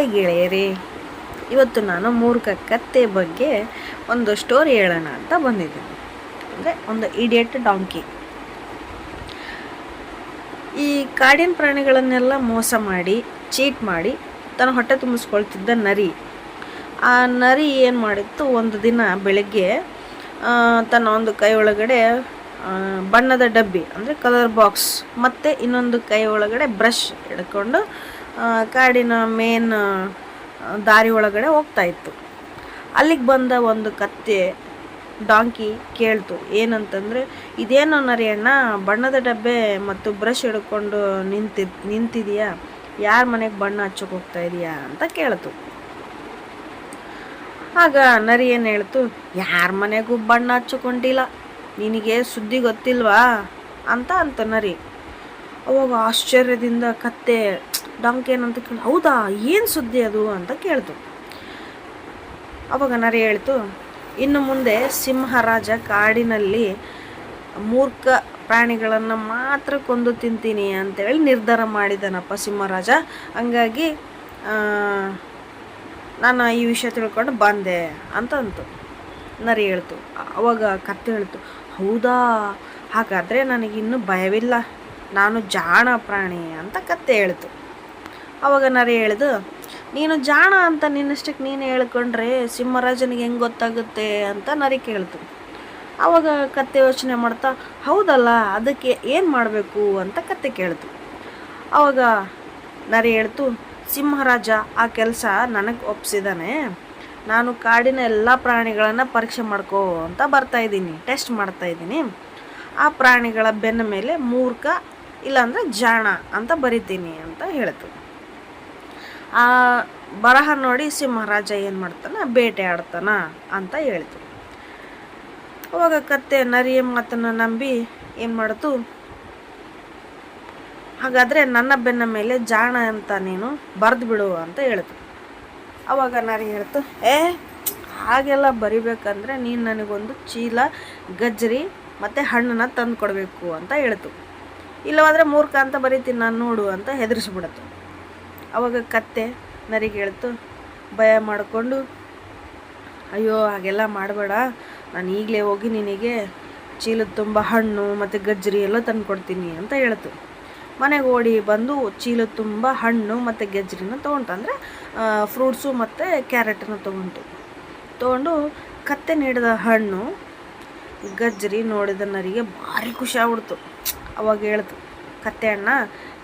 Hi ಗೆಳೆಯರಿ, ಇವತ್ತು ನಾನು ಮೂರ್ಖ ಕತ್ತೆ ಬಗ್ಗೆ ಒಂದು ಸ್ಟೋರಿ ಹೇಳೋಣ ಅಂತ ಬಂದಿದ್ದೀನಿ. ಅಂದರೆ ಒಂದು ಇಡಿಯಟ್ ಡಾಂಕಿ ಈ ಕಾಡಿನ ಪ್ರಾಣಿಗಳನ್ನೆಲ್ಲ ಮೋಸ ಮಾಡಿ ಚೀಟ್ ಮಾಡಿ, ತನ್ನ ಹೊಟ್ಟೆ ತುಂಬಿಸ್ಕೊಳ್ತಿದ್ದ ನರಿ. ಆ ನರಿ ಏನು ಮಾಡಿತ್ತು? ಒಂದು ದಿನ ಬೆಳಗ್ಗೆ ತನ್ನ ಒಂದು ಕೈ ಒಳಗಡೆ ಬಣ್ಣದ ಡಬ್ಬಿ, ಅಂದರೆ ಕಲರ್ ಬಾಕ್ಸ್ ಮತ್ತು ಇನ್ನೊಂದು ಕೈ ಒಳಗಡೆ ಬ್ರಷ್ ಹಿಡ್ಕೊಂಡು ಕಾಡಿನ ಮೇನ್ ದಾರಿ ಒಳಗಡೆ ಹೋಗ್ತಾ ಇತ್ತು. ಅಲ್ಲಿಗೆ ಬಂದ ಒಂದು ಕತ್ತೆ ಡಾಂಕಿ ಕೇಳ್ತು, ಏನಂತಂದರೆ, ಇದೇನು ನರಿಯಣ್ಣ, ಬಣ್ಣದ ಡಬ್ಬೆ ಮತ್ತು ಬ್ರಷ್ ಹಿಡ್ಕೊಂಡು ನಿಂತಿ, ನಿಂತಿದೆಯಾ? ಯಾರ ಮನೆಗೆ ಬಣ್ಣ ಹಚ್ಚಕ್ಕೆ ಹೋಗ್ತಾ ಇದೆಯಾ? ಅಂತ ಕೇಳ್ತು. ಆಗ ನರಿ ಏನು ಹೇಳ್ತು, ಯಾರ ಮನೆಗೂ ಬಣ್ಣ ಹಚ್ಚಿಕೊಂಡಿಲ್ಲ, ನಿನಗೆ ಸುದ್ದಿ ಗೊತ್ತಿಲ್ವಾ? ಅಂತ ಅಂತ ನರಿ. ಅವಾಗ ಆಶ್ಚರ್ಯದಿಂದ ಕತ್ತೆ ಡಾಂಕ್ ಅಂತ ಕೇಳಿ ಹೌದಾ, ಏನು ಸುದ್ದಿ ಅದು ಅಂತ ಕೇಳ್ತು. ಅವಾಗ ನರಿ ಹೇಳ್ತು, ಇನ್ನು ಮುಂದೆ ಸಿಂಹರಾಜ ಕಾಡಿನಲ್ಲಿ ಮೂರ್ಖ ಪ್ರಾಣಿಗಳನ್ನು ಮಾತ್ರ ಕೊಂದು ತಿಂತೀನಿ ಅಂತೇಳಿ ನಿರ್ಧಾರ ಮಾಡಿದನಪ್ಪ ಸಿಂಹರಾಜ. ಹಂಗಾಗಿ ನಾನು ಈ ವಿಷಯ ತಿಳ್ಕೊಂಡು ಬಂದೆ ಅಂತಂತು. ನರಿ ಹೇಳ್ತು, ಅವಾಗ ಕತ್ತೆ ಹೇಳ್ತು, ಹೌದಾ, ಹಾಗಾದರೆ ನನಗಿನ್ನೂ ಭಯವಿಲ್ಲ, ನಾನು ಜಾಣ ಪ್ರಾಣಿ ಅಂತ ಕತ್ತೆ ಹೇಳ್ತು. ಅವಾಗ ನರಿ ಹೇಳ್ದು, ನೀನು ಜಾಣ ಅಂತ ನಿನ್ನಷ್ಟಕ್ಕೆ ನೀನು ಹೇಳ್ಕೊಂಡ್ರೆ ಸಿಂಹರಾಜನಿಗೆ ಹೆಂಗೆ ಗೊತ್ತಾಗುತ್ತೆ ಅಂತ ನರಿ ಕೇಳ್ತು. ಅವಾಗ ಕತ್ತೆ ಯೋಚನೆ ಮಾಡ್ತಾ, ಹೌದಲ್ಲ, ಅದಕ್ಕೆ ಏನು ಮಾಡಬೇಕು ಅಂತ ಕತ್ತೆ ಕೇಳ್ತು. ಅವಾಗ ನರಿ ಹೇಳ್ತು, ಸಿಂಹರಾಜ, ಆ ಕೆಲಸ ನನಗೆ ಒಪ್ಸಿದಾನೆ. ನಾನು ಕಾಡಿನ ಎಲ್ಲ ಪ್ರಾಣಿಗಳನ್ನು ಪರೀಕ್ಷೆ ಮಾಡ್ಕೋ ಅಂತ ಬರ್ತಾ ಇದ್ದೀನಿ, ಟೆಸ್ಟ್ ಮಾಡ್ತಾ ಇದ್ದೀನಿ. ಆ ಪ್ರಾಣಿಗಳ ಬೆನ್ನ ಮೇಲೆ ಮೂರ್ಖ ಇಲ್ಲಾಂದರೆ ಜಾಣ ಅಂತ ಬರಿತೀನಿ ಅಂತ ಹೇಳ್ತು. ಆ ಬರಹ ನೋಡಿ ಸಿಂಹರಾಜ ಏನು ಮಾಡ್ತಾನೆ? ಬೇಟೆ ಆಡ್ತಾನ ಅಂತ ಹೇಳ್ತು ಅವಾಗ ಕತ್ತೆ ನರಿಯ ಮಾತನ್ನು ನಂಬಿ ಏನು ಮಾಡ್ತು? ಹಾಗಾದರೆ ನನ್ನ ಬೆನ್ನ ಮೇಲೆ ಜಾಣ ಅಂತ ನೀನು ಬರೆದು ಬಿಡು ಅಂತ ಹೇಳ್ತು ಅವಾಗ ನರಿ ಹೇಳ್ತು, ಏ, ಹಾಗೆಲ್ಲ ಬರಿಬೇಕಂದ್ರೆ ನೀನು ನನಗೊಂದು ಚೀಲ, ಗಜ್ಜರಿ ಮತ್ತು ಹಣ್ಣನ್ನು ತಂದು ಕೊಡಬೇಕು ಅಂತ ಹೇಳ್ತು. ಇಲ್ಲವಾದರೆ ಮೂರ್ಖ ಅಂತ ಬರೀತೀನಿ ನಾನು ನೋಡು ಅಂತ ಹೆದರಿಸ್ಬಿಡತ್ತು. ಅವಾಗ ಕತ್ತೆ ನರಿಗೆ ಹೇಳ್ತು ಭಯ ಮಾಡಿಕೊಂಡು, ಅಯ್ಯೋ, ಹಾಗೆಲ್ಲ ಮಾಡಬೇಡ. ನಾನು ಈಗಲೇ ಹೋಗಿ ನಿನಗೆ ಚೀಲದ ತುಂಬ ಹಣ್ಣು ಮತ್ತು ಗಜ್ಜರಿ ಎಲ್ಲ ತಂದು ಕೊಡ್ತೀನಿ ಅಂತ ಹೇಳ್ತು. ಮನೆಗೆ ಓಡಿ ಬಂದು ಚೀಲದ ತುಂಬ ಹಣ್ಣು ಮತ್ತು ಗಜ್ಜರಿನ ತೊಗೊಂಡು ಅಂದರೆ ಫ್ರೂಟ್ಸು ಮತ್ತು ಕ್ಯಾರೆಟನ್ನು ತೊಗೊಂಡು ತೊಗೊಂಡು ಕತ್ತೆ ನೀಡಿದ ಹಣ್ಣು, ಗಜ್ಜರಿ ನೋಡಿದ ನರಿಗೆ ಭಾರಿ ಖುಷಿ ಆಗ್ಬಿಡ್ತು. ಅವಾಗ ಹೇಳ್ತು ಕತ್ತೆ ಅಣ್ಣ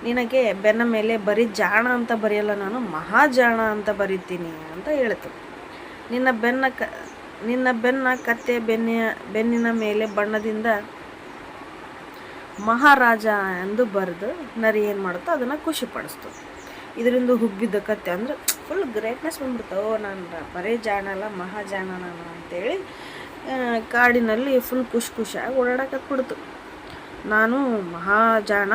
ನಿನಗೆ ಬೆನ್ನ ಮೇಲೆ ಬರೀ ಜಾಣ ಅಂತ ಬರೆಯಲ್ಲ ನಾನು, ಮಹಾಜಾಣ ಅಂತ ಬರೀತೀನಿ ಅಂತ ಹೇಳ್ತು. ನಿನ್ನ ಬೆನ್ನ ಕ, ನಿನ್ನ ಬೆನ್ನ ಕತ್ತೆ ಬೆನ್ನಿನ ಬೆನ್ನಿನ ಮೇಲೆ ಬಣ್ಣದಿಂದ ಮಹಾರಾಜ ಎಂದು ಬರೆದು ನರಿ ಏನು ಮಾಡುತ್ತೋ ಅದನ್ನು ಖುಷಿಪಡಿಸ್ತು. ಇದರಿಂದ ಹುಬ್ಬಿದ್ದ ಕತ್ತೆ ಅಂದರೆ ಫುಲ್ ಗ್ರೇಟ್ನೆಸ್ ಬಂದ್ಬಿಡ್ತು. ಓ, ನಾನು ಬರೀ ಜಾಣ ಅಲ್ಲ, ಮಹಾಜಾಣ ನಾನು ಅಂತೇಳಿ ಕಾಡಿನಲ್ಲಿ ಫುಲ್ ಖುಷಿ ಖುಷಿಯಾಗಿ ಓಡಾಡಕತ್ಬಿಡ್ತು ನಾನು ಮಹಾಜಾಣ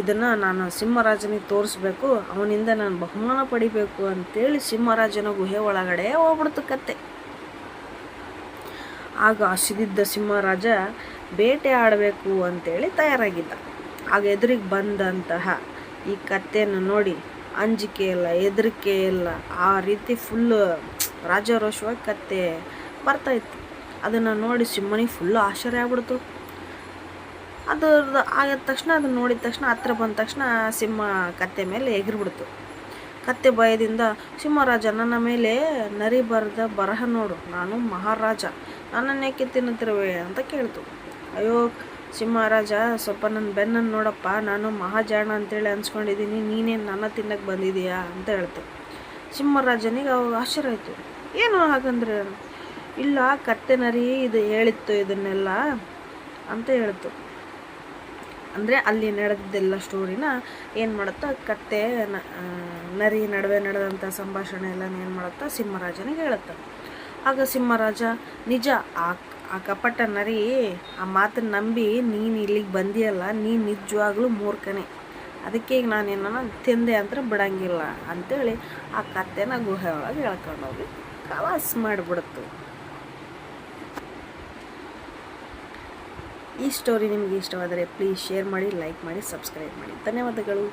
ಇದನ್ನು ನಾನು ಸಿಂಹರಾಜನಿಗೆ ತೋರಿಸ್ಬೇಕು. ಅವನಿಂದ ನಾನು ಬಹುಮಾನ ಪಡಿಬೇಕು ಅಂತೇಳಿ ಸಿಂಹರಾಜನ ಗುಹೆ ಒಳಗಡೆ ಹೋಗ್ಬಿಡ್ತು ಕತ್ತೆ. ಆಗ ಹಸಿದಿದ್ದ ಸಿಂಹರಾಜ ಬೇಟೆ ಆಡಬೇಕು ಅಂತೇಳಿ ತಯಾರಾಗಿದ್ದ. ಆಗ ಎದುರಿಗೆ ಬಂದಂತಹ ಈ ಕತ್ತೆಯನ್ನು ನೋಡಿ ಅಂಜಿಕೆ ಇಲ್ಲ, ಹೆದರಿಕೆ ಇಲ್ಲ, ಆ ರೀತಿ ಫುಲ್ಲು ರಾಜಾರೋಷವಾಗಿ ಕತ್ತೆ ಬರ್ತಾಯಿತ್ತು ಅದನ್ನು ನೋಡಿ ಸಿಂಹನಿಗೆ ಫುಲ್ಲು ಆಶ್ಚರ್ಯ ಆಗ್ಬಿಡ್ತು. ಅದ್ರದ್ದು ಆಗಿದ ತಕ್ಷಣ ಅದನ್ನ ನೋಡಿದ ತಕ್ಷಣ, ಹತ್ರ ಬಂದ ತಕ್ಷಣ ಸಿಂಹ ಕತ್ತೆ ಮೇಲೆ ಎಗರ್ಬಿಡ್ತು. ಕತ್ತೆ ಭಯದಿಂದ ಸಿಂಹರಾಜ ನನ್ನ ಮೇಲೆ ನರಿ ಬರೆದ ಬರಹ ನೋಡು, ನಾನು ಮಹಾರಾಜ, ನನ್ನನ್ನು ಏಕೆ ತಿನ್ನುತ್ತಿರುವೆ ಅಂತ ಕೇಳ್ತು. ಅಯ್ಯೋ ಸಿಂಹರಾಜ ಸ್ವಲ್ಪ ನನ್ನ ಬೆನ್ನನ್ನು ನೋಡಪ್ಪ, ನಾನು ಮಹಾಜಾಣ ಅಂತೇಳಿ ಅನ್ಸ್ಕೊಂಡಿದ್ದೀನಿ ನೀನೇನು ನನ್ನ ತಿನ್ನಕ್ಕೆ ಬಂದಿದೀಯಾ ಅಂತ ಹೇಳ್ತು. ಸಿಂಹರಾಜನಿಗೆ ಅವಾಗ ಆಶ್ಚರ್ಯ ಆಯಿತು. ಏನು ಹಾಗಂದ್ರೆ, ಇಲ್ಲ, ಕತ್ತೆ ನರಿ ಇದು ಹೇಳಿತ್ತು ಇದನ್ನೆಲ್ಲ ಅಂತ ಹೇಳ್ತು. ಅಂದರೆ ಅಲ್ಲಿ ನಡೆದಿದ್ದೆಲ್ಲ ಸ್ಟೋರಿನ ಏನು ಮಾಡುತ್ತಾ ಕತ್ತೆ ನರಿ ನಡುವೆ ನಡೆದಂಥ ಸಂಭಾಷಣೆ ಎಲ್ಲ ಏನು ಮಾಡುತ್ತಾ ಸಿಂಹರಾಜನಿಗೆ ಹೇಳುತ್ತೆ. ಆಗ ಸಿಂಹರಾಜ, ನಿಜ, ಆ ಆ ಕಪಟ ನರಿ ಆ ಮಾತನ್ನ ನಂಬಿ ನೀನು ಇಲ್ಲಿಗೆ ಬಂದಿಯಲ್ಲ, ನೀನು ನಿಜವಾಗ್ಲೂ ಮೂರ್ಖನೆ. ಅದಕ್ಕೆ ಈಗ ನಾನೇನ ತಿಂದೆ ಅಂದ್ರೆ ಬಿಡಂಗಿಲ್ಲ ಅಂತೇಳಿ ಆ ಕತ್ತೆನ ಗುಹೆ ಒಳಗೆ ಹೇಳ್ಕೊಂಡೋಗಿ ಕವಾಸ್ ಮಾಡಿಬಿಡ್ತು. ಈ ಸ್ಟೋರಿ ನಿಮಗೆ ಇಷ್ಟವಾದರೆ ಪ್ಲೀಸ್ ಶೇರ್ ಮಾಡಿ ಲೈಕ್ ಮಾಡಿ ಸಬ್ಸ್ಕ್ರೈಬ್ ಮಾಡಿ. ಧನ್ಯವಾದಗಳು.